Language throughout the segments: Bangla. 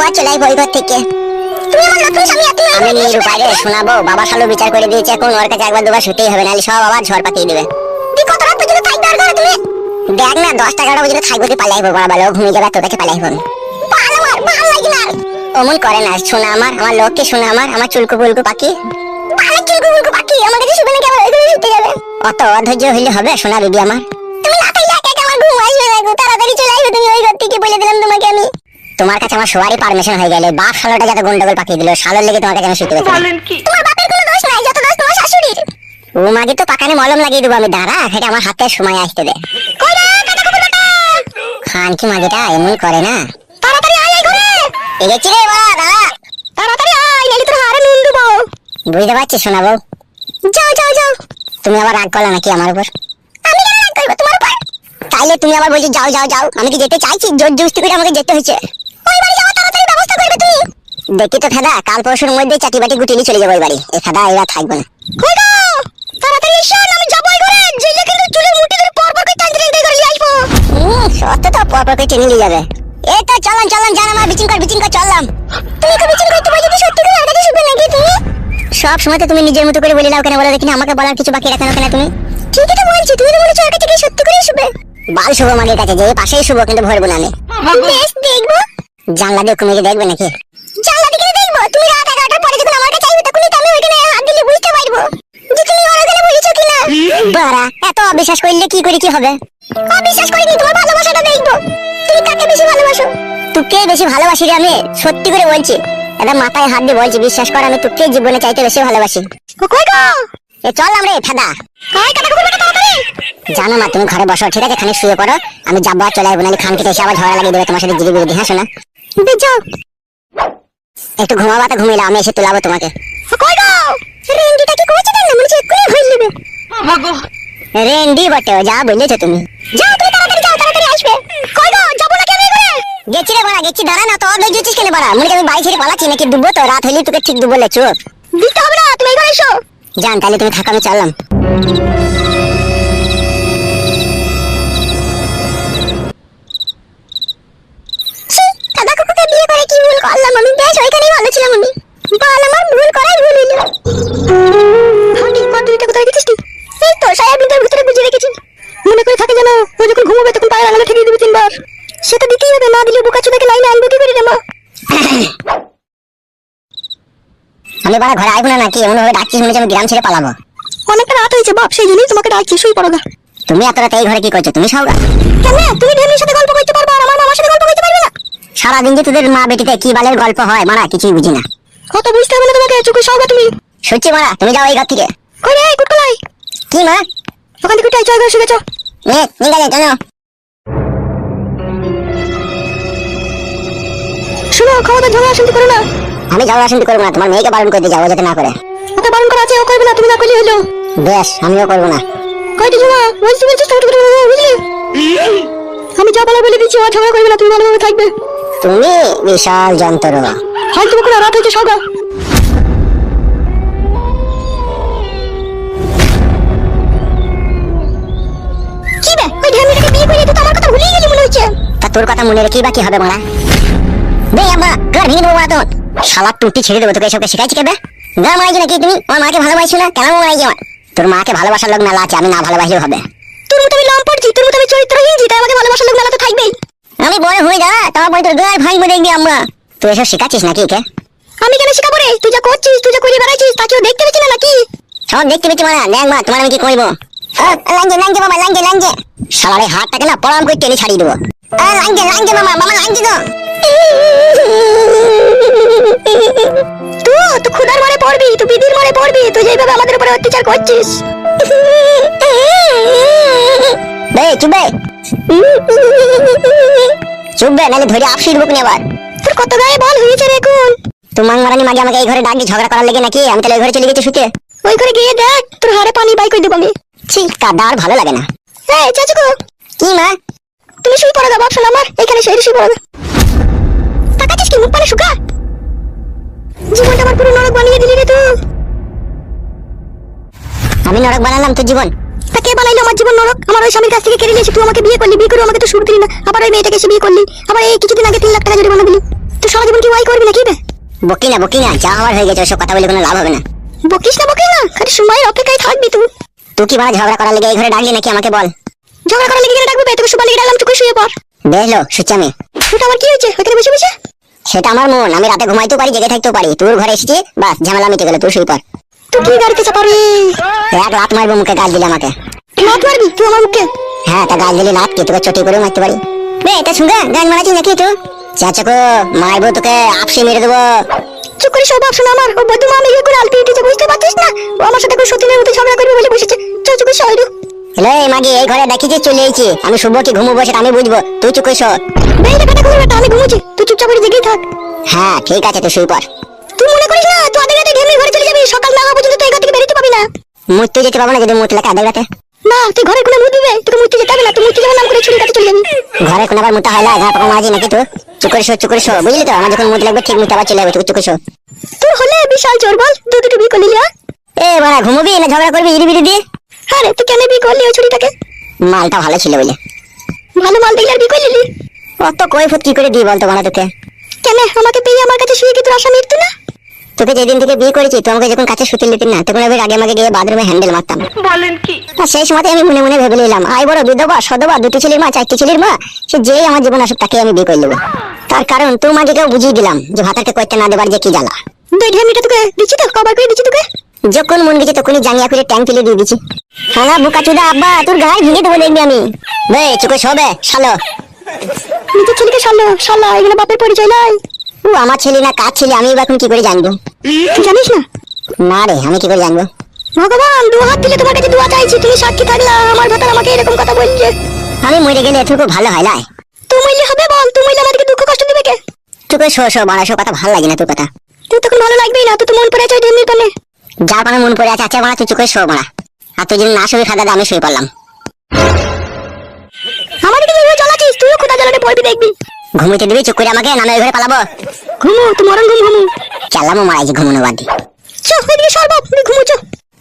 যাব চলে আসব ওই ঘর থেকে। তুমি আমার নতুন স্বামী আর তুমি আমি নিরুপায় শোনাবো বাবা খালো বিচার করে দিয়েছে এখন ওর কাছে একবার দুবার শুতেই হবে নাহলে সব আবার ঝড় পাতিয়ে দেবে। তুই কত রাত পর্যন্ত থাকবে আর ঘরে তুমি? দেখ না দশটা এগারোটা পর্যন্ত থাকব তুই পালাই বড় ভালো ঘুমিয়ে যাবে তোর কাছে পালাই হব। ভালো আমার ভালো লাগে না। অমন করে না শোনা আমার আমার লোককে শোনা আমার আমার চুলকু বুলকু পাখি। ভালো চুলকু পাখি আমার কাছে শুবে শুতে যাবে। অত অধৈর্য হইলে হবে শোনা বিবি আমার। তুমি না থাকলে একা একা আমার ঘুম আসবে না তাড়াতাড়ি চলে আসবে তুমি ওই ঘর থেকে বলে দিলাম তোমাকে আমি। তোমার কাছে আমার সবারই পারমিশন হয়ে গেলে। বাপ শালোটা যাতে গন্ডগোল পাঠিয়ে দিল শালোর লেগে তোমার কাছে আমি শুতে বলেন কি? তোমার বাপের কোনো দোষ নাই যত দোষ তোমার শাশুড়ির। ও মাগে তো পাকানে মলম লাগিয়ে দেবো আমি দাঁড়া সেটা আমার হাতে সময় আসতে দে। খান কি মাগিটা এমন করে না। তাড়াতাড়ি আয় এগেছি রে দাঁড়া। তাড়াতাড়ি আয় নালি তোর হারে নুন দেবো। বুঝতে পারছি শোনাবো যাও যাও যাও। তুমি আবার রাগ করলে নাকি আমার উপর? আমি কেন রাগ করব তোমার উপর? তাইলে তুমি আবার বলছো যাও যাও যাও। আমি কি যেতে চাইছি? জোর জুস্তি করে আমাকে যেতে হয়েছে। দেখি তো ফেদা কাল পরশুর মধ্যে চাটি বাটি গুটিয়ে চলে যাব বাড়ি এই ফেদা এরা থাকবে না। তাড়াতাড়ি এসো আমি যাব ঘরে। জেলে কিন্তু চুলের মুঠি ধরে পর পর করে নিয়ে আসব। সত্য তো পর পর করে টেনে নিয়ে যাবে। এই তো জান আমার বিচিং কর বিচিং কর চললাম। তুমি তো বিচিং বলছো সত্যি করে শুনবে নাকি তুমি? সব সময় তো তুমি নিজের মতো করে বলে নাও কেন? বলে দেখি না আমাকে বলার কিছু বাকি রাখো না কেন তুমি? ঠিকই তো বলছি তুমি তো বলেছ ওর কাছে সত্যি করে শুবে বাল শুভ মাগের কাছে যে পাশেই শুভ কিন্তু ভরবো না আমি। বেশ দেখব। জানলা দিয়ে কুমিকে দেখবে নাকি? জানলা দিকে দেখব। তুমি রাত এগারোটার পরে যখন আমার কাছে আসবে তখনই তো আমি ওইখানে হাত দিলে বুঝতে পারব যে তুমি ওর ওখানে বলেছ কিনা। বাড়া এত অবিশ্বাস করলে কি করে কি হবে? অবিশ্বাস করিনি তোমার ভালোবাসাটা দেখব। তুমি কাকে বেশি ভালোবাসো? তোকে বেশি ভালোবাসি রে আমি সত্যি করে বলছি। এটা মাথায় হাত দিয়ে বলছি বিশ্বাস কর আমি তোকে জীবনে চাইতে বেশি ভালোবাসি। কই গো? এ চললাম রে ফেদা। কই কাটা কুকুর তাড়াতাড়ি। জানো না তুমি ঘরে বসো ঠিক আছে? খানিক শুয়ে পড়ো। আমি যাব আর চলে আসব নাহলে খান এসে আবার ঝগড়া লাগিয়ে দেবে তোমার সাথে জিরি বিরোধী হ্যাঁ শোনা যাও। একটু ঘুমাবা তো আমি এসে তুলাবো তোমাকে। কই গো? রেন্ডিটা কি করছে না মনে হচ্ছে এক্ষুনি ভুল নেবে। ভাগো রেন্ডি বটে যা বলেছ তুমি। যাও তুমি তাড়াতাড়ি যাও তাড়াতাড়ি আসবে। কই গো যাব করে গেছি রে বড়া গেছি দাঁড়া না তো হচ্ছিস কেন বড়া? মনে আমি বাড়ি ছেড়ে পালাচ্ছি নাকি ডুববো তো? রাত হইলে তোকে ঠিক ডুবলে চুপ। দিতে হবে না তুমি এখানে এসো। জান তাহলে তুমি থাকো আমি চললাম। করলাম আমি। বেশ ওইখানেই ভালো ছিলাম আমি। বল আমার ভুল করাই ভুল হইল। হাঁটি কন্ট্রিটা কোথায় গেছিস তুই এই তো সায়াবিনটার ভিতরে গুজে রেখেছি। মনে করে থাকে যেন ও যখন ঘুমোবে তখন পায়ের আঙুলে ঠেকিয়ে দিবি তিনবার। সেটা দিতেই হবে না দিলে বোকা চোদাকে লাইনে আনব কি করে রে মা? আমি বাড়া ঘরে আইবো না নাকি? এমন ভাবে ডাকছিস মনে হচ্ছে আমি গ্রাম ছেড়ে পালাবো। অনেকটা রাত হয়েছে বাপ সেই জন্যই তোমাকে ডাকছি শুই পড়ো তুমি এত রাতে এই ঘরে কি করছ? তুমি সওগা কেন? তুমি ঢেমির সাথে গল্প করতে পারবে আর আমার মামার সাথে গল্প করতে পারবে না সারাদিন যে তোদের মা বেটিতে কি বালের গল্প হয় মারা কিছুই বুঝি না। কত বুঝতে হবে না তোমাকে চুকে সওগা তুমি? সত্যি মারা তুমি যাও এই ঘর থেকে। কই রে কুটকলাই কি মা? ওখান থেকে উঠে চল ঘরে শুয়ে চো নে নিয়ে গেলে শুনো খাওয়া দাওয়া ঝগড়া শান্তি করো না। আমি ঝগড়া শান্তি করব না তোমার মেয়েকে বারণ করতে যাব যাতে না করে। ওকে বারণ করা আছে ও করবে না তুমি না করলে হলো। বেশ আমিও করব না। কয়টি ঝগড়া বলছি বলছি ছোট ছোট বুঝলি? আমি যা বলা বলে দিচ্ছি ও ঝগড়া করবে না তুমি ভালোভাবে থাকবে। তুমি বিশাল যন্ত্র হয় তুমি কোনো রাত হয়েছে তা তোর কথা মনে রেখেই বা কি হবে মারা? বে আম্মা ঘর ভেঙে দেবো তো শালা টুটি ছেড়ে দেবো তোকে এসবকে শেখাইছি কেবে গা মারাইছি নাকি তুমি? আমার মাকে ভালোবাসছো না? কেন মারাইছি আমার তোর মাকে ভালোবাসার লোক মেলা আছে আমি না ভালোবাসলেও হবে। তোর মতো আমি লম পড়ছি তোর মতো আমি চরিত্রহীন জি তাই আমাকে ভালোবাসার লোক মেলা তো থাকবেই। আমি বড় হয়ে যা তোমার বই তোর গায়ে ভাঙবো দেখবি আমরা। তুই এসব শেখাচ্ছিস নাকি কে? আমি কেন শেখাবো রে? তুই যা করছিস তুই যা করে বেড়াইছিস তা কেউ দেখতে পেছি না নাকি? সব দেখতে পেছি মারা। দেখ মা তোমার আমি কি কইবো লাঞ্জে লাঞ্জে মামা লাঞ্জে লাঞ্জে। শালারে হাতটাকে না পড়াম করে টেনে ছাড়িয়ে দেবো। লাঞ্জে লাঞ্জে মামা মামা লাঞ্জে তো। তুই তো খুদার মারে পড়বি তুই বিদির মারে পড়বি তুই যেভাবে আমাদের উপরে অত্যাচার করছিস। ধরে আপসির বুক নেবার তোর কত গায়ে বল হয়েছে রে তোমার মারানি মাগে আমাকে এই ঘরে ডাক ঝগড়া করার লেগে নাকি? আমি তাহলে ওই ঘরে চলে গেছি ওই ঘরে গিয়ে দেখ, তোর পানি বাই দেবো আমি। ছি ভালো লাগে না। এই চাচুকো কি মা? তুমি শুই পড়ো গা আমার। এখানে শুয়ে গা। কি, মুখ শুকা? জীবনটা আমার পুরো নরক বানিয়ে দিলি রে তুই। আমি নরক বানালাম তোর জীবন। তা আমার জীবন নরক আমার ওই স্বামীর কাছ থেকে কেড়ে নিয়েছি তুই আমাকে বিয়ে করলি বিয়ে করে আমাকে তো শুরু দিলি না। আবার ওই মেয়েটাকে এসে বিয়ে করলি আবার এই কিছুদিন আগে তিন লাখ টাকা জরিমানা দিলি। তো সারা জীবন কি ওয়াই করবি না কি বে বকি না বকি না যা হওয়ার হয়ে গেছে ওসব কথা বলে কোনো লাভ হবে না। বকিস না বকিস না খালি সময়ের অপেক্ষায় থাকবি তুই। তুই কি মানে ঝগড়া করার লেগে এই ঘরে ডাকলি নাকি আমাকে বল। ঝগড়া করার লেগে কেন ডাকবি বে? তোকে সুপার লেগে ডাকলাম চুকুর শুয়ে পড়। বেশ লো সুচ্ছি আমি। ওটা আবার কি হয়েছে? ওখানে বসে বসে? সেটা আমার মন আমি রাতে ঘুমাইতেও পারি জেগে থাকতেও পারি। তোর ঘরে এসেছি বাস ঝামেলা মিটে গেল তুই শুই পর তুই কি গাড়িতে চাপাবি? এক লাত মারবো মুখে গাল দিলে আমাকে। মারবি তুই আমার মুখে। হ্যাঁ তা গাল দিলে কে? তোকে চটি করে মারতে পারি। বে এটা গান মারাচ্ছিস নাকি চাচাকো মারবো তোকে আপসে মেরে দেবো। চুপ করে সব অপশন আমার। ও বদু মামি ইয়ে করে আলপি বুঝতে পারছিস না? ও আমার সাথে কোনো সতীনের মতো ঝগড়া করবে বলে বসেছে। করে হ্যালো এই মাগি এই ঘরে দেখি যে চলে এসেছি। আমি শুভ কি ঘুমবো সেটা আমি বুঝব। তুই চুপ কইস বেরিয়ে কথা করবে আমি ঘুমোচ্ছি। তুই চুপচাপ করে জেগেই থাক। হ্যাঁ ঠিক আছে তুই শুই পর তুই মনে করিস না তুই আধা ঘণ্টা ঢেমনি ঘরে চলে যাবি? সকাল না হওয়া পর্যন্ত তুই ঘর থেকে বেরোতে পাবি না। মুততে যেতে পারব না যদি মুত লাগে আধা রাতে। না তুই ঘরে কোনো মুখ দিবে তোকে মুখতে যেতে হবে না তুই নাম করে ছুরি কাটে চলে যাবি। ঘরে কোনো আবার মুতা হয় না মাঝি নাকি চুপ বুঝলি তো? আমার যখন মুত লাগবে ঠিক মুতে আবার চলে যাবে তুই চুপ তুই হলে বিশাল চোর বল দু দুটো বিয়ে করলি এ বাড়া ঘুমবি না ঝগড়া করবি ইরি বিরি দিয়ে? আরে তুই কেন বিয়ে করলি ওই ছুরিটাকে? মালটা ভালো ছিল বলে। ভালো মাল দেখলে আর বিয়ে করলি? অত কৈফত কি করে দিই বলতো বানা তোকে? কেন আমাকে পেয়ে আমার কাছে শুয়ে কি তোর আশা মিটতো না? তোকে যেদিন থেকে বিয়ে করেছি তুই আমাকে যখন কাছে শুতে নিতিন না তখন আমি আগে আমাকে গিয়ে বাথরুমে হ্যান্ডেল মারতাম। বলেন কি? সেই সময় আমি মনে মনে ভেবে নিলাম আই বড় বিধবা সদবা দুটি ছেলের মা চারটি ছেলের মা সে যেই আমার জীবন আসুক তাকে আমি বিয়ে করে নেব তার কারণ তুই মাকে কেউ বুঝিয়ে দিলাম যে ভাতাকে করতে না দেবার যে কি জ্বালা। দুই ঢেমিটা তোকে দিচ্ছি তো কবার করে দিচ্ছি তোকে। যখন মন গেছে তখনই জাঙ্গিয়া করে ট্যাঙ্ক তুলে দিয়ে দিচ্ছি হ্যাঁ বুকা চুদা আব্বা তোর গায়ে ভেঙে দেবো দেখবি আমি। বে চুকে শোবে শালো। নিজের ছেলেকে সারলো সারলা এগুলো বাপের পরিচয় নয়। ও আমার ছেলে না কার ছেলে আমি এখন কি করে জানব? তুই জানিস না? না রে আমি কি করে জানব? ভগবান দু হাত দিলে তোমার কাছে দোয়া চাইছি তুমি সাক্ষী থাকলা আমার ভাতার আমাকে এরকম কথা বলছে। আমি মরে গেলে এটুকু ভালো হয় না হবে বল আমাদেরকে দুঃখ কষ্ট দিবে কে? তোকে শো শো কথা ভালো লাগে না তোর কথা। তুই তখন ভালো লাগবেই না তুই তো মন পড়ে আছে যা পানে? মন পড়ে আছে আচ্ছা তুই চুকে শো বাড়া। আর তুই যদি না শুয়ে খাদা আমি শুয়ে পড়লাম। আমাদেরকে তুইও খোদা জ্বালাতে পড়বি দেখবি। ঘুমিতে দিবি? চুপ করে আমাকে নামে ঘরে পালাবো। ঘুমো তুই মরণ ঘুম ঘুমো। চালামো মারাইছি ঘুমনো বাদ। চো সর বাপ তুমি ঘুমোছো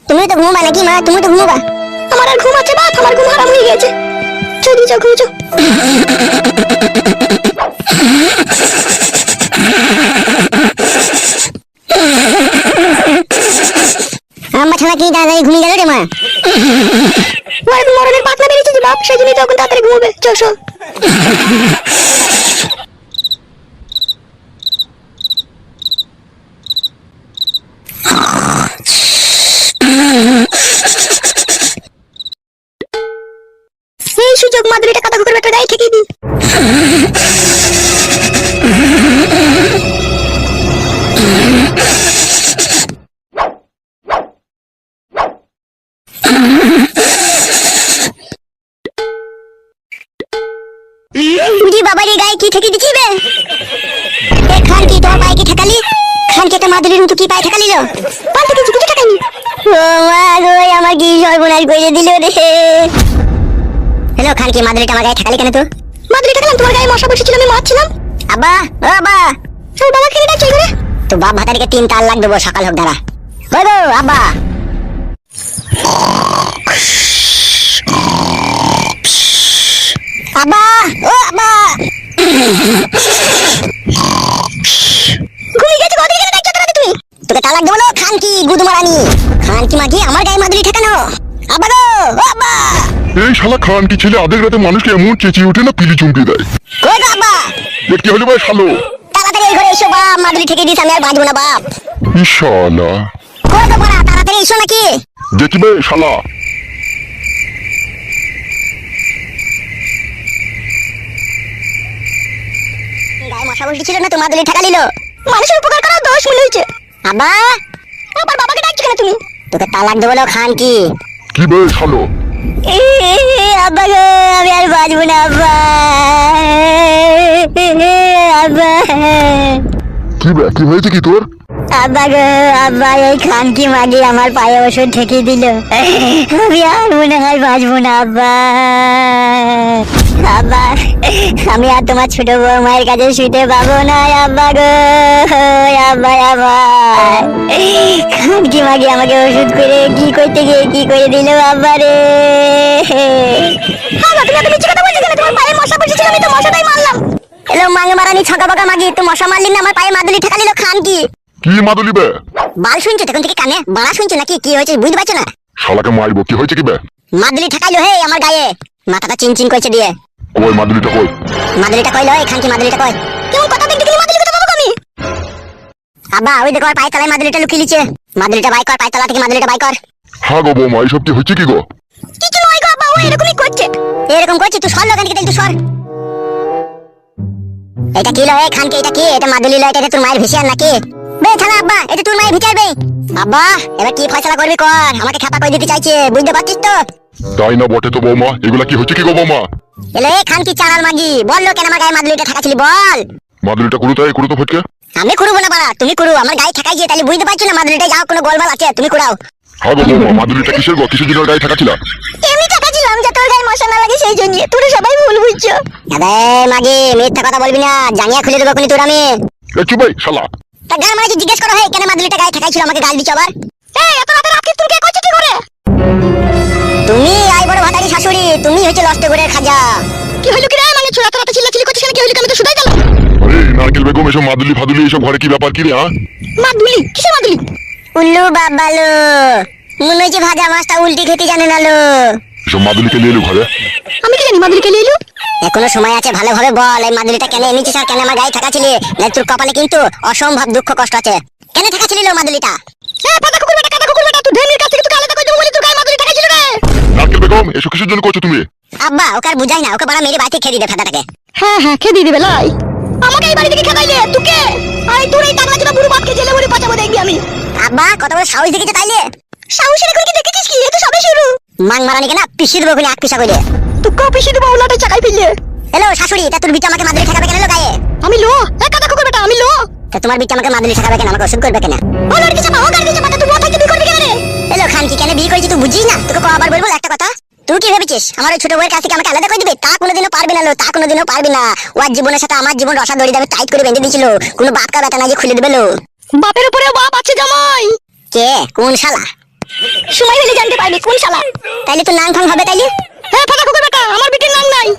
তুমি তো ঘুমবা নাকি মা? তুমি তো ঘুমবা? আমার আর ঘুম আছে বাপ আমার ঘুম হারাম হয়ে গেছে চো দিয়ে যাও ঘুমোছো আমার ছাড়া কি দাদাই ঘুমিয়ে গেল রে মা? মরণের পাতলা বেরিয়েছে যে সেই জন্যই তখন তাড়াতাড়ি ঘুমবে। চল শো কিছু টাকানি ও মা গো আমার কি সর্বনাশ করে দিল রে। হ্যালো খান কি মাদুরিটা আমার গায়ে ঠেকালি কেন তো? মাদুরি টাকালাম তোমার গায়ে মশা বসেছিল আমি মারছিলাম। আব্বা ও আব্বা। তোর বাবা খেয়ে ডাকছে করে তো বাপ ভাতারিকে তিন তাল দেবো সকাল হোক দাঁড়া। ওই গো আব্বা। আব্বা ও আব্বা ঘুমিয়ে গেছে কদিন কেন ডাকছো তোরা তুমি তোকে তালাক দেবো না খান কি গুদুমারানি। খান কি মাগি আমার গায়ে মাদুরি ঠেকানো। আব্বা গো ও আব্বা! এই শালা খান কি ছেলে আধেক রাতে মানুষকে এমন চেঁচিয়ে ওঠে না পিলি চমকে দেয়। কই গো আব্বা? কি হলো ভাই শালো। তাড়াতাড়ি এই ঘরে এসো বাপ মাদুরি ঠেকে দিস আমি আর বাঁচবো না বাপ। ইশালা। কই গো বড়া তাড়াতাড়ি এসো নাকি? দেখি বে শালা। গায়ে মশা বসেছিল না তো মাদুরি ঠেকালিল। মানুষের উপকার করা দোষ মনে হয়েছে। আব্বা! আবার বাবাকে ডাকছো কেন তুমি? তোকে তালাক দেবো না খান কি? কি বে শালো আব্বা গো আমি আর বাঁচবো না আব্বা। আব্বা। কি বে কি হয়েছে কি তোর? আব্বা গো, আব্বা, এই খান কি মাগি আমার পায়ে ওষুধ ঠেকে দিল। আমি আর মনে হয় বাঁচবো না, আব্বা। আব্বা, আমি আর তোমার ছোট বৌমায়ের কাছে শুতে পাবো না, আব্বা গো। আব্বা আব্বা খান কি মাগি আমাকে ওষুধ করে কি করতে গিয়ে কি করে দিল, আব্বা রে? বাবা তুমি এত মিথ্যে কথা বলছো কেন? মশা বসেছিল তো মারলাম। এলো মাঙ্গে মারানি, ছকা বকা মাগি তুই মশা মারলি না, আমার পায়ে মাদুলি ঠেকালি লো খান কি? কি মাদুলি বে? বাল শুনছো তখন থেকে কানে? বাড়া শুনছো নাকি? কি হয়েছে? বুঝতে পারছ না? শালাকে মারবো কি হয়েছে কি বে? মাদুলি ঠেকাইলো হে আমার গায়ে। মাথাটা চিনচিন করছে দিয়ে। কই মাদুলিটা কই? মাদুলিটা কইলো এই খানকি মাদুলিটা কই? কেমন কথা দেখতে গেলি মাদুলি কথা পাবো আমি। আব্বা ওই দেখো আর পায়ে তলায় মাদুলিটা লুকিয়ে লিছে মাদুলিটা বাই কর পায়ে তলা থেকে মাদুলিটা বাই কর। হ্যাঁ গো বৌমা এইসব কি হচ্ছে কি গো? কিছু নয় গো আব্বা ও এরকমই করছে। এরকম করছে তুই সর লোকান থেকে তুই সর। এটা কি লয়? খানকে এটা কি? এটা মাদুলি লয় এটা তোর মায়ের ভিসিয়ার নাকি? বে থালা আব্বা এটা তোর মায়ের ভিচার বে। আব্বা এবার কি ফয়সালা করবি কর? আমাকে খাতা কই দিতে চাইছে বুঝতে পারছিস তো? তাই না বটে তো বৌমা? এগুলা কি হচ্ছে কি গো বৌমা? এলে এ খানকি চালাল মাগি বল কেন আমার গায়ে মাদুলিটা ঠাকাছিলি বল। মাদুলিটা করু তাই? করু তো ফটকে? আমি করব না বাড়া তুমি করো আমার গায়ে ঠেকাইছে তাহলে বুঝতে পারছ না মাদুলিটা যাও কোনো গোলমাল আছে তুমি কুড়াও। হ্যাঁ গো বৌমা মাদুলিটা কিসের গো? কিসের জন্য গায়ে থাকাছিল এমনি ঠেকাছিলাম যে তোর গায়ে মশা না লাগে সেই জন্য তোরা সবাই বুঝছ? আরে মিথ্যা কথা বলবি না জানিয়া খুলে দেবো কোনি তোর আমি। এ চুপ ভাই শালা? তা গান মারাকে জিজ্ঞেস করো হে কেন মাদুলিটা গায়ে ঠেকাইছিল আমাকে গাল দিচ্ছ আবার? এই এত রাতে রাত তুমি কে কি করে? তুমি আই বড় ভাতারি শাশুড়ি তুমি খাজা। কি হইল কি রে? মানে ছোড়া রাতে চিল্লাচিল্লি করছিস কেন? কি হইল কি? আমি তো শুধাই গেলাম। আরে নারকেল বেগম এসব মাদুলি ফাদুলি এসব ঘরে কি ব্যাপার? কি রে হ্যাঁ? মাদুলি? কিসের মাদুলি? উল্লু বাবালো মনে হচ্ছে ভাজা মাছটা উল্টি খেতে জানে না লো। এসব মাদুলিকে নিয়ে এলো ঘরে? আমি কি জানি মাদুলি কে লিলু এখনও সময় আছে ভালোভাবে বল। এই মাদুলিটা কেন এনেছিস আর কেন আমার গায়ে ঠেকাছিলি? না তোর কপালে কিন্তু অসম্ভব দুঃখ কষ্ট আছে। কেন ঠেকাছিলি লো মাদুলিটা? এ পাতা কুকুর কাটা কুকুর বেটা তুই ঢেমির কাছ তুই আলাদা করে দেবো বলে তোর গায়ে মাদুলি ঠেকাইছিল রে। নারকেল বেগম এসব কিসের জন্য করছ তুমি? আব্বা ওকে আর বুঝাই না ওকে বড় মেরে বাড়িতে খেয়ে দিবে ফাটাটাকে হ্যাঁ হ্যাঁ খেয়ে দিয়ে দিবে লাই। আমাকে এই বাড়ি থেকে খেদাইলে তোর এই টাকা জন্য বুড়ো বাপকে জেলে পাঠাবো দেখবি আমি। আব্বা কত বড় সাহস দেখেছে তাইলে? সাহসের কি দেখেছিস কি? মাং মারানি কেনা পিছিয়ে দেবো কিনা এক পিসা করে তুই কো পিছিয়ে দেবো ওলাটা চাকাই ফেললে। হ্যালো শাশুড়ি তা তোর বিটা আমাকে মাদুলি ঠেকাবে কেন গায়ে? আমি লো? এ কাটা কুকুর বেটা আমি লো? তা তোমার বিটা আমাকে মাদুলি ঠেকাবে কেন আমাকে ওষুধ করবে কেন? ও লড়কি চাপা ও গাড়ি চাপা তুই থাকতে বিয়ে করবি কেন রে? হ্যালো খান কি কেন বিয়ে করেছি তুই বুঝিস না? তোকে আবার বলব একটা কথা? তুই কি ভেবেছিস? আমার ওই ছোট বউয়ের কাছ থেকে আমাকে আলাদা করে দিবে? তা কোনোদিনও পারবে না লো তা কোনোদিনও পারবে না। ওর জীবনের সাথে আমার জীবন রসা দড়ি আমি টাইট করে বেঁধে দিয়েছিল। কোনো বাপকা বেটা না যে খুলে দেবে লো। বাপের উপরে বাপ আছে জামাই। কে? কোন শালা? সময় হলে জানতে পারবি কোন শালা? তাইলে তো নাং ফাং হবে তাইলে? হ্যাঁ ফাটা কুকুর বেটা আমার বিটির নাম নাই।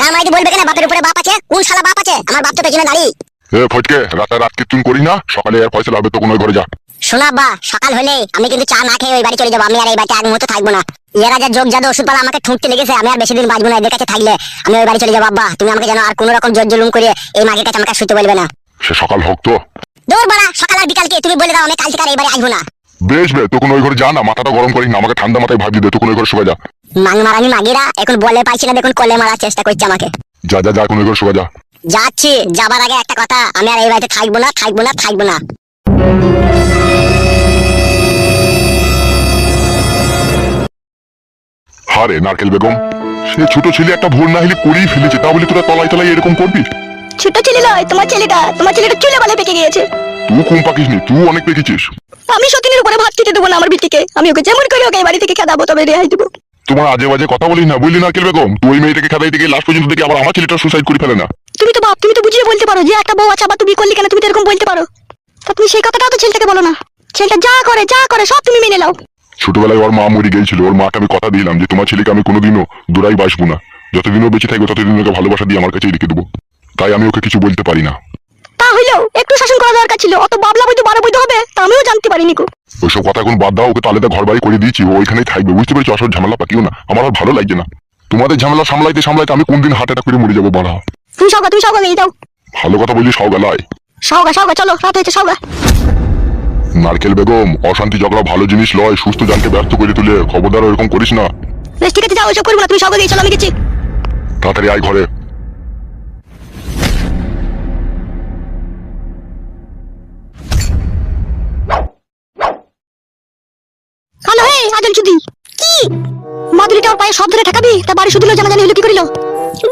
গান মাইতে বলবে কেন বাপের উপরে বাপ আছে? কোন শালা বাপ আছে? আমার বাপ তো পেছনে দাঁড়িয়ে। এ ফটকে রাতে রাত কীর্তন করি না? সকালে আর ফয়সালা হবে তো কোনো ঘরে যা। শোনা বা সকাল হলে আমি কিন্তু চা না খেয়ে ওই বাড়ি চলে যাব। আমি আর এই বাড়িতে এক মুহূর্ত থাকব না। এরা যা যোগ জাদু ওষুধ পালা আমাকে ঠুকতে লেগেছে আমি আর বেশি দিন বাঁচবো না এদের কাছে থাকলে। আমি ওই বাড়ি চলে যাব আব্বা। তুমি আমাকে যেন আর কোনো রকম জোর জুলুম করে এই মাগের কাছে আমাকে শুতে বলবে না। সে সকাল হোক তো। দৌড় বাড়া সকাল আর বিকালকে তুমি বলে দাও আমি কাল থেকে আর এই বাড়ি আসব না। বেশ বে তখন ওই ঘরে যা না মাথাটা গরম করিস না আমাকে ঠান্ডা মাথায় ভাবি দে তখন ওই ঘরে শুয়ে যা। মাং মারানি মাগিরা এখন বলে পাইছি না দেখুন কলে মারার চেষ্টা করছে আমাকে। যা যা যা কোন ওই ঘরে শুয়ে যা। যাচ্ছি যাবার আগে একটা কথা আমি আর এই বাড়িতে থাকব না থাকব না থাকব না। হারে নারকেল বেগম সে ছোট ছেলে একটা ভুল না হলে করেই ফেলেছে তা বলে তোরা তলায় তলায় এরকম করবি? ছোট ছেলে নয় তোমার ছেলেটা তোমার ছেলেটা চুলে বলে পেকে গিয়েছে। তুই কম পাকিস নি তুই অনেক পেকেছিস। আমি সতীনের উপরে ভাত খেতে দেবো না আমার বিটিকে। আমি ওকে যেমন করে ওকে বাড়ি থেকে খেদাবো তবে রেহাই দেবো। তোমার আজে বাজে কথা বলিস না বুঝলি নারকেল বেগম? তুই ওই মেয়েটাকে খেদাইতে গিয়ে লাস্ট পর্যন্ত দেখি আবার আমার ছেলেটা সুসাইড করে ফেলে না। তুমি তো বাপ তুমি তো বুঝিয়ে বলতে পারো যে একটা বউ আছে আবার তুমি করলি কেন তুমি তো এরকম বলতে পারো। তা তুমি সেই কথাটাও তো ছেলেটাকে বলো না। ছেলেটা যা করে যা করে সব তুমি মেনে নাও। ছোটবেলায় ওর মা মরে গিয়েছিল ওর মাকে আমি কথা দিলাম যে তোমার ছেলেকে আমি কোনোদিনও দূরাই বাসবো না। যতদিনও বেঁচে থাকব ততদিন ওকে ভালোবাসা দিয়ে আমার কাছে রেখে দেবো। তাই আমি ওকে কিছু বলতে পারি না। হইলেও একটু শাসন করা দরকার ছিল অত বাবলা বইতে বারো বইতে হবে তা আমিও জানতে পারিনি কো ওইসব কথা এখন বাদ দাও ওকে তাহলে ঘর বাড়ি করে দিয়েছি ওইখানেই থাকবে বুঝতে পেরেছি? আসল ঝামেলা পাকিও না আমার আর ভালো লাগছে না। তোমাদের ঝামেলা সামলাইতে সামলাইতে আমি কোনদিন হার্ট অ্যাটাক করে মরে যাব বাড়া। তুমি সওগা তুমি সওগা এই দাও। ভালো কথা বললি সওগালায় সওগা সওগা চলো রাত হয়েছে সওগা। নারকেল বেগম অশান্তি ঝগড়া ভালো জিনিস লয় সুস্থ জানকে ব্যস্ত করে তুলে খবরদার এরকম করিস না। বেশ ঠিক আছে যাও ওইসব করব না তুমি সওগা দিয়ে চলো আমি গেছি। তাড়াতাড়ি আয় ঘরে। হ্যালো হে চুদি। কি? মাদুরিটা ওর পায়ে সব ধরে ঠেকাবি? তা বাড়ি শুধু জানা হলো কি করিল?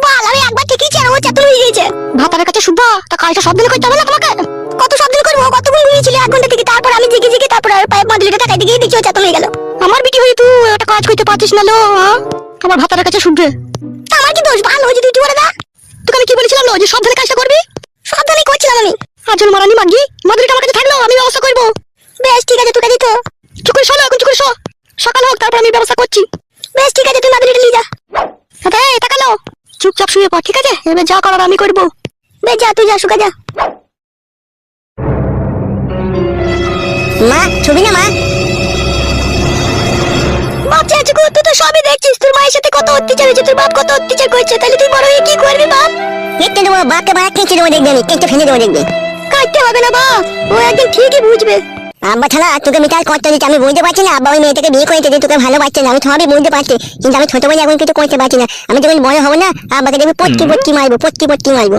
বল আমি একবার ঠিকই চেন ও চাতুর হয়ে গিয়েছে। ভাতারের কাছে শুভা তা কাজটা সব দিন করতে হবে না তোমাকে? কত সব দিন করব? কতক্ষণ ঘুরিয়েছিলে এক ঘণ্টা থেকে তারপর আমি জেগে জেগে তারপর আর পায়ে মাদুরিটা ঠেকাইতে গিয়ে দেখছি ও চাতুর হয়ে গেল। আমার বিটি হয়ে তুই একটা কাজ করতে পারছিস না লো? আমার ভাতারের কাছে শুভবে তা আমার কি দোষ? ভালো হয়েছে তুই করে দা তোকে আমি কি বলেছিলাম লো যে সব ধরে কাজটা করবি? সাবধানে করছিলাম আমি। আজল মারানি মাগি মাদুরিটা আমার কাছে থাকল আমি ব্যবস্থা করব। বেশ ঠিক আছে তোকে দিত। চুপ করে শোনো এখন চুপ করে শো সকাল হোক তারপর আমি ব্যবস্থা করছি। বেশ ঠিক আছে তুই মাদুরিটা নিয়ে যা। আরে এই তাকালো চুপচাপ শুয়ে পড় ঠিক আছে? এবার যা করার আমি করব। বে যা তুই যা শুকা যা। মা ছবি না মা। বাচ্চা আছে গো তুই তো সবই দেখছিস। তোর মায়ের সাথে কত অত্যাচার হয়েছে তোর বাপ কত অত্যাচার করছে। তাহলে তুই বড় হয়ে কি করবি বাপ? কেটে দেবো বাপকে বাড়া কেটে দেবো দেখবে আমি কেটে ফেলে দেবো দেখবে। কাটতে হবে না বাপ। ও একদিন ঠিকই বুঝবে। আব্বা ছাড়া তোকে মিটার করতে দিচ্ছে আমি বুঝতে পারছি না। আব্বা ওই মেয়েটাকে বিয়ে করে যে তোকে ভালোবাসছে না আমি সবই বুঝতে পারছি। কিন্তু আমি ছোট বলে এখন কিছু করতে পারছি না। আমি যখন বড় হব না আব্বাকে দেখবি পটকি পটকি মারবো পটকি পটকি মারবো।